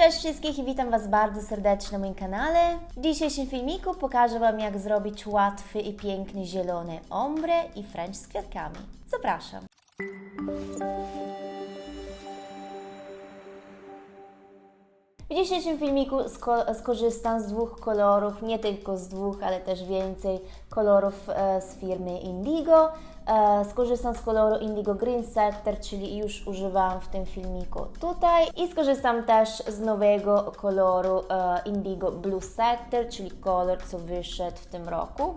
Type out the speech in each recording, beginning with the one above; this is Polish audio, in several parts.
Cześć wszystkich i witam Was bardzo serdecznie na moim kanale. W dzisiejszym filmiku pokażę Wam jak zrobić łatwy i piękny zielony ombre i french z kwiatkami. Zapraszam. W dzisiejszym filmiku sko- skorzystam z dwóch kolorów, nie tylko z dwóch, ale też więcej kolorów e, z firmy Indigo. E, skorzystam z koloru Indigo Green Setter, czyli już używałam w tym filmiku tutaj. I skorzystam też z nowego koloru e, Indigo Blue Setter, czyli kolor, co wyszedł w tym roku.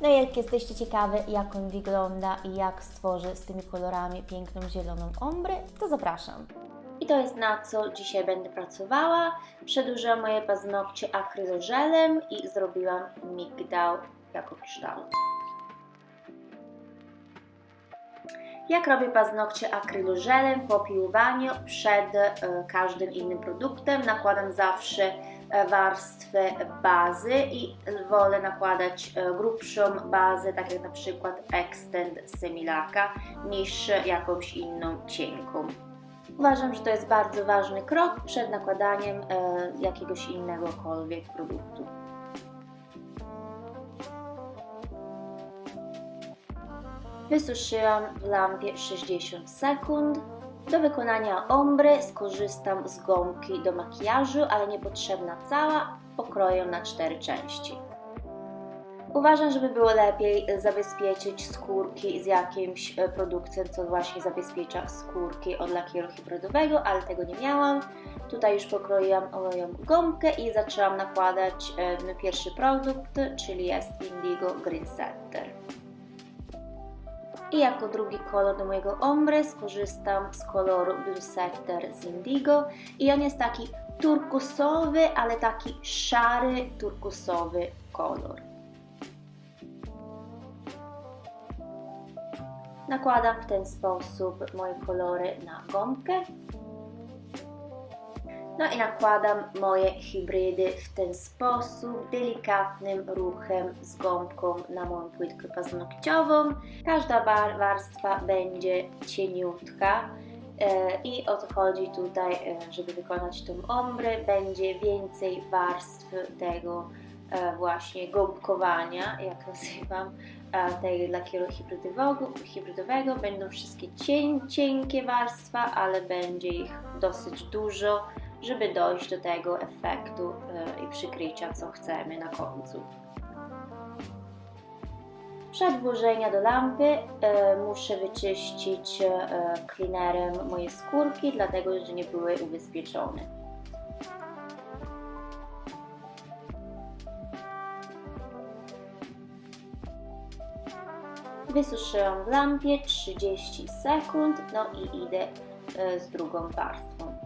No i jak jesteście ciekawe, jak on wygląda i jak stworzę z tymi kolorami piękną zieloną ombrę, to zapraszam. I to jest na co dzisiaj będę pracowała. Przedłużyłam moje paznokcie akrylożelem i zrobiłam migdał jako kształt. Jak robię paznokcie akrylożelem po piłowaniu przed e, każdym innym produktem? Nakładam zawsze e, warstwę bazy i wolę nakładać e, grubszą bazę, tak jak na przykład Extend Semilaka, niż jakąś inną cienką. Uważam, że to jest bardzo ważny krok przed nakładaniem e, jakiegoś innegokolwiek produktu. Wysuszyłam w lampie 60 sekund. Do wykonania ombry skorzystam z gąbki do makijażu, ale niepotrzebna cała, pokroję na cztery części. Uważam, żeby było lepiej zabezpieczyć skórki z jakimś e, produktem, co właśnie zabezpiecza skórki od lakieru hybrydowego, ale tego nie miałam. Tutaj już pokroiłam olejem gąbkę i zaczęłam nakładać e, pierwszy produkt, czyli jest Indigo Green Setter. I jako drugi kolor do mojego ombre skorzystam z koloru Blue Setter z Indigo i on jest taki turkusowy, ale taki szary turkusowy kolor. Nakładam w ten sposób moje kolory na gąbkę. No i nakładam moje hybrydy w ten sposób, delikatnym ruchem z gąbką na moją płytkę paznokciową. Każda warstwa będzie cieniutka e, i o to chodzi tutaj, e, żeby wykonać tą ombrę, będzie więcej warstw tego właśnie gąbkowania, jak nazywam, tego lakieru hybrydowego, hybrydowego. Będą wszystkie cień, cienkie warstwa, ale będzie ich dosyć dużo, żeby dojść do tego efektu i przykrycia, co chcemy na końcu. Przed włożenia do lampy e, muszę wyczyścić e, cleanerem moje skórki, dlatego że nie były ubezpieczone. Wysuszyłam w lampie 30 sekund, no i idę e, z drugą warstwą.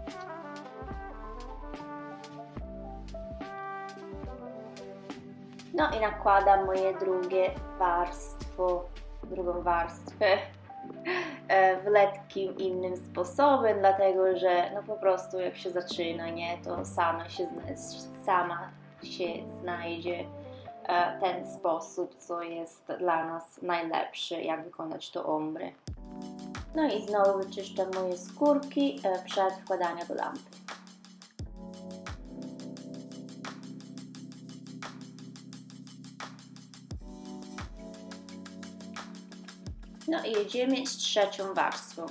No i nakładam moje drugie warstwo, drugą warstwę e, w lekkim innym sposobem, dlatego że no po prostu jak się zaczyna, nie, to sama się, sama się znajdzie ten sposób, co jest dla nas najlepszy, jak wykonać to ombre. No i znowu wyczyszczam moje skórki e, przed wkładaniem do lampy. No i jedziemy z trzecią warstwą.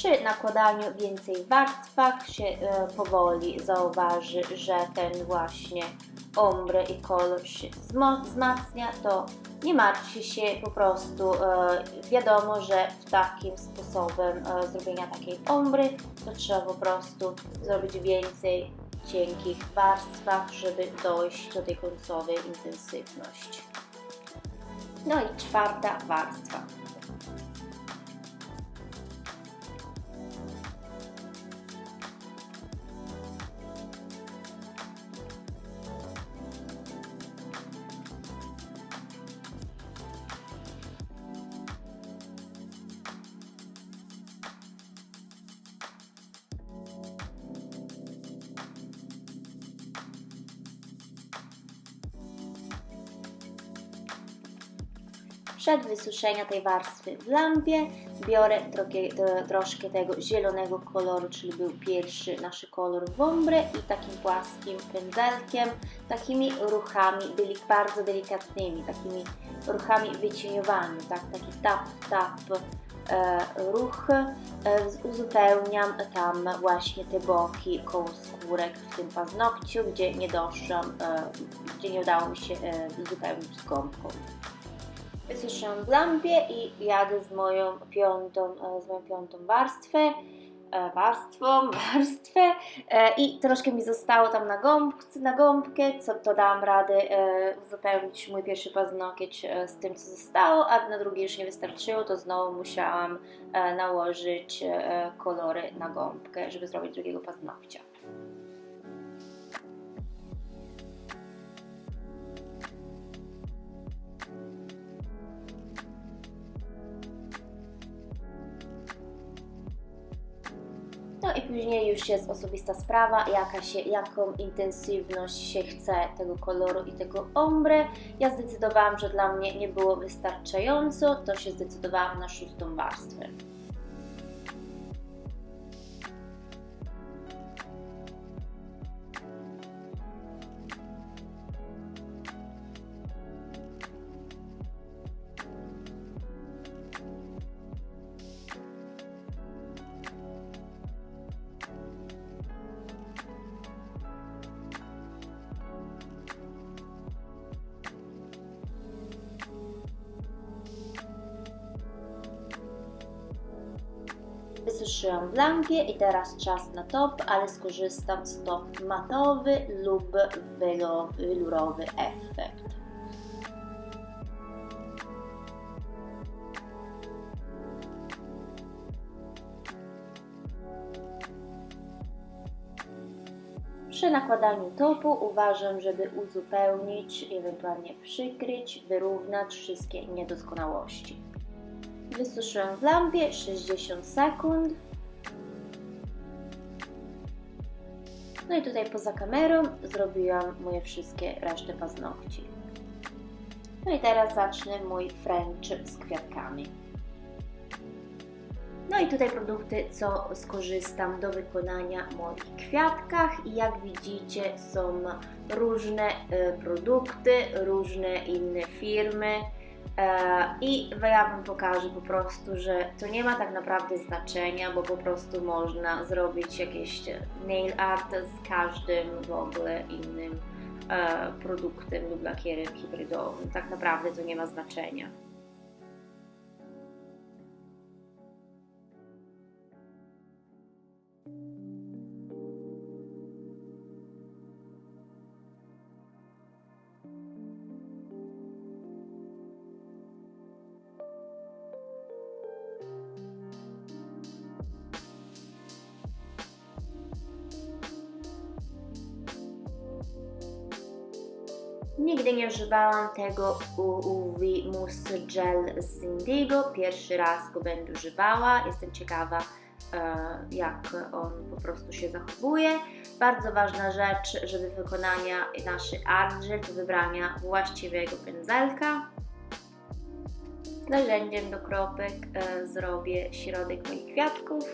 Przy nakładaniu więcej warstwach się e, powoli zauważy, że ten właśnie ombre i kolor się wzmacnia, to nie martwcie się, po prostu e, wiadomo, że w takim sposobem e, zrobienia takiej ombry to trzeba po prostu zrobić więcej cienkich warstwach, żeby dojść do tej końcowej intensywności. No i czwarta warstwa. Przed wysuszeniem tej warstwy w lampie biorę trochę, tro- troszkę tego zielonego koloru, czyli był pierwszy nasz kolor w ombre i takim płaskim pędzelkiem, takimi ruchami delik, bardzo delikatnymi, takimi ruchami wycieniowanymi, tak, taki tap, tap, e, ruch. E, uzupełniam tam właśnie te boki koło skórek w tym paznokciu, gdzie nie doszłam, e, gdzie nie udało mi się uzupełnić z gąbką. Wysuszyłam w lampie i jadę z moją piątą, e, z moją piątą warstwę, e, warstwą, warstwę e, i troszkę mi zostało tam na, gąbce, na gąbkę, co to dałam radę uzupełnić mój pierwszy paznokieć z tym, co zostało, a na drugi już nie wystarczyło, to znowu musiałam nałożyć kolory na gąbkę, żeby zrobić drugiego paznokcia. Później już jest osobista sprawa, jaka się, jaką intensywność się chce tego koloru i tego ombre. Ja zdecydowałam, że dla mnie nie było wystarczająco, to się zdecydowałam na szóstą warstwę. Wysuszyłam w lampie i teraz czas na top, ale skorzystam z top matowy lub welurowy efekt. Przy nakładaniu topu uważam, żeby uzupełnić, ewentualnie przykryć, wyrównać wszystkie niedoskonałości. Wysuszyłam w lampie 60 sekund. No i tutaj poza kamerą zrobiłam moje wszystkie reszty paznokci. No i teraz zacznę mój French z kwiatkami. No i tutaj produkty, co skorzystam do wykonania moich kwiatkach i jak widzicie są różne e, produkty, różne inne firmy. E, I ja Wam pokażę po prostu, że to nie ma tak naprawdę znaczenia, bo po prostu można zrobić jakieś nail art z każdym w ogóle innym e, produktem lub lakierem hybrydowym. Tak naprawdę to nie ma znaczenia. Nigdy nie używałam tego UV Mousse Gel z Indigo. Pierwszy raz go będę używała. Jestem ciekawa, e, jak on po prostu się zachowuje. Bardzo ważna rzecz, żeby wykonania naszy art gel, wybrania właściwego pędzelka. Narzędziem do kropek e, zrobię środek moich kwiatków.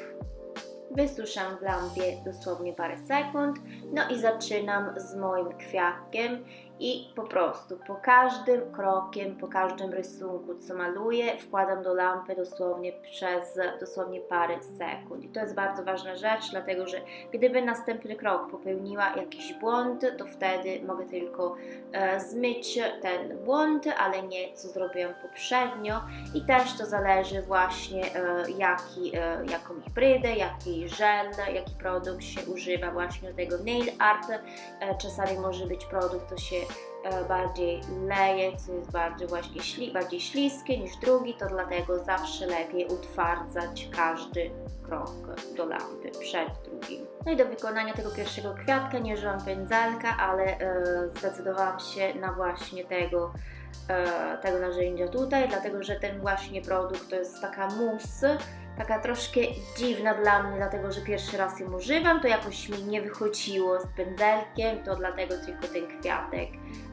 Wysuszam w lampie dosłownie parę sekund. No i zaczynam z moim kwiatkiem i po prostu po każdym krokiem, po każdym rysunku, co maluję, wkładam do lampy dosłownie przez dosłownie parę sekund. I to jest bardzo ważna rzecz, dlatego że gdyby następny krok popełniła jakiś błąd, to wtedy mogę tylko e, zmyć ten błąd, ale nie co zrobiłem poprzednio. I też to zależy właśnie e, jaki, e, jaką hybrydę, jaki żel, jaki produkt się używa właśnie do tego nail art. E, czasami może być produkt, co się bardziej leje, co jest bardziej właśnie śli, bardziej śliskie niż drugi, to dlatego zawsze lepiej utwardzać każdy krok do lampy przed drugim. No i do wykonania tego pierwszego kwiatka nie użyłam pędzelka, ale e, zdecydowałam się na właśnie tego e, tego narzędzia tutaj, dlatego że ten właśnie produkt to jest taka mousse, taka troszkę dziwna dla mnie, dlatego że pierwszy raz ją używam, to jakoś mi nie wychodziło z pędzelkiem, to dlatego tylko ten kwiatek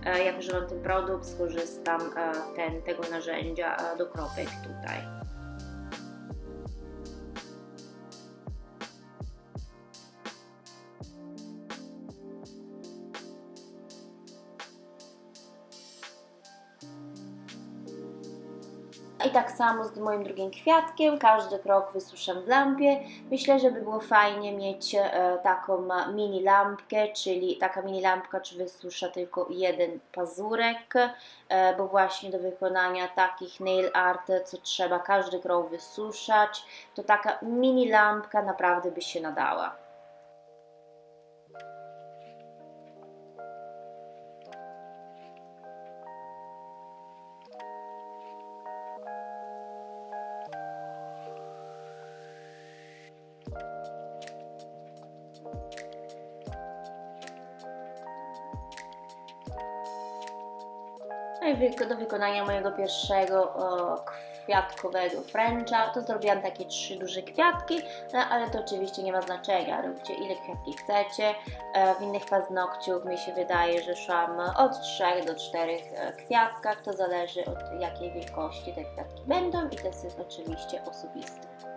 e, jak używam ten produkt, skorzystam e, ten, tego narzędzia e, do kropek tutaj. I tak samo z moim drugim kwiatkiem, każdy krok wysuszam w lampie. Myślę, że by było fajnie mieć e, taką mini lampkę, czyli taka mini lampka, czy wysusza tylko jeden pazurek, e, bo właśnie do wykonania takich nail art, co trzeba każdy krok wysuszać, to taka mini lampka naprawdę by się nadała. Wykonania mojego pierwszego o, kwiatkowego Frencha to zrobiłam takie trzy duże kwiatki, no, ale to oczywiście nie ma znaczenia, róbcie ile kwiatki chcecie. E, W innych paznokciach mi się wydaje, że szłam od 3 do 4 e, kwiatkach, to zależy od jakiej wielkości te kwiatki będą i to jest oczywiście osobiste.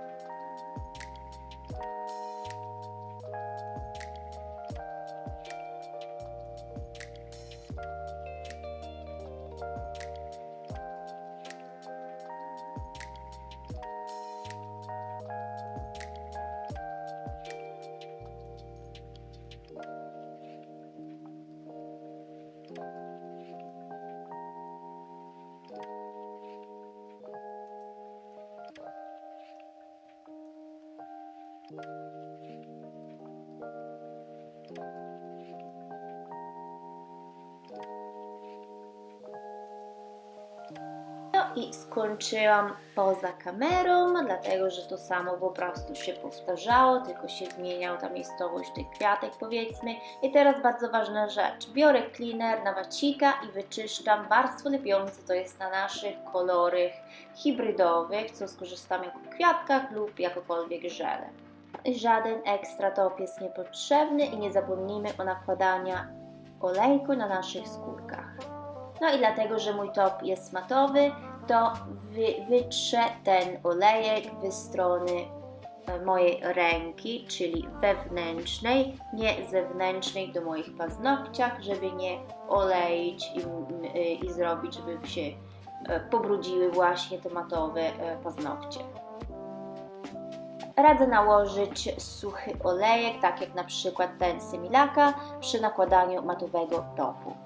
I skończyłam poza kamerą, dlatego że to samo po prostu się powtarzało, tylko się zmieniał ta miejscowość tych kwiatek powiedzmy. I teraz bardzo ważna rzecz. Biorę cleaner na wacika i wyczyszczam warstwę lepiącą, to jest na naszych kolorach hybrydowych, co skorzystam jako kwiatkach lub jakokolwiek żele. Żaden ekstra top jest niepotrzebny i nie zapomnijmy o nakładaniu olejku na naszych skórkach. No i dlatego, że mój top jest matowy, to wy, wytrze ten olejek w strony e, mojej ręki, czyli wewnętrznej, nie zewnętrznej do moich paznokciach, żeby nie oleić i, y, i zrobić, żeby się e, pobrudziły właśnie te matowe e, paznokcie. Radzę nałożyć suchy olejek, tak jak na przykład ten Semilaka, przy nakładaniu matowego topu.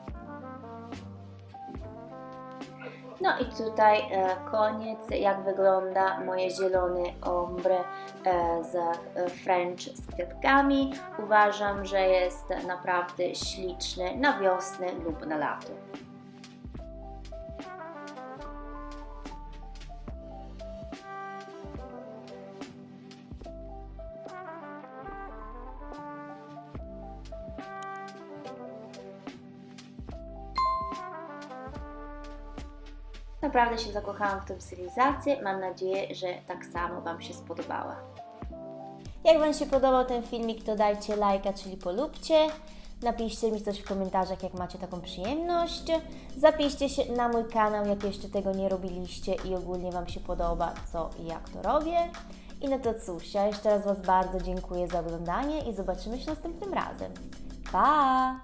No i tutaj e, koniec, jak wygląda moje zielone ombre e, z e, French z kwiatkami. Uważam, że jest naprawdę śliczne na wiosnę lub na lato. Naprawdę się zakochałam w tą stylizację. Mam nadzieję, że tak samo Wam się spodobała. Jak Wam się podobał ten filmik, to dajcie lajka, czyli polubcie. Napiszcie mi coś w komentarzach, jak macie taką przyjemność. Zapiszcie się na mój kanał, jak jeszcze tego nie robiliście i ogólnie Wam się podoba, co i jak to robię. I no to cóż, ja jeszcze raz Was bardzo dziękuję za oglądanie i zobaczymy się następnym razem. Pa!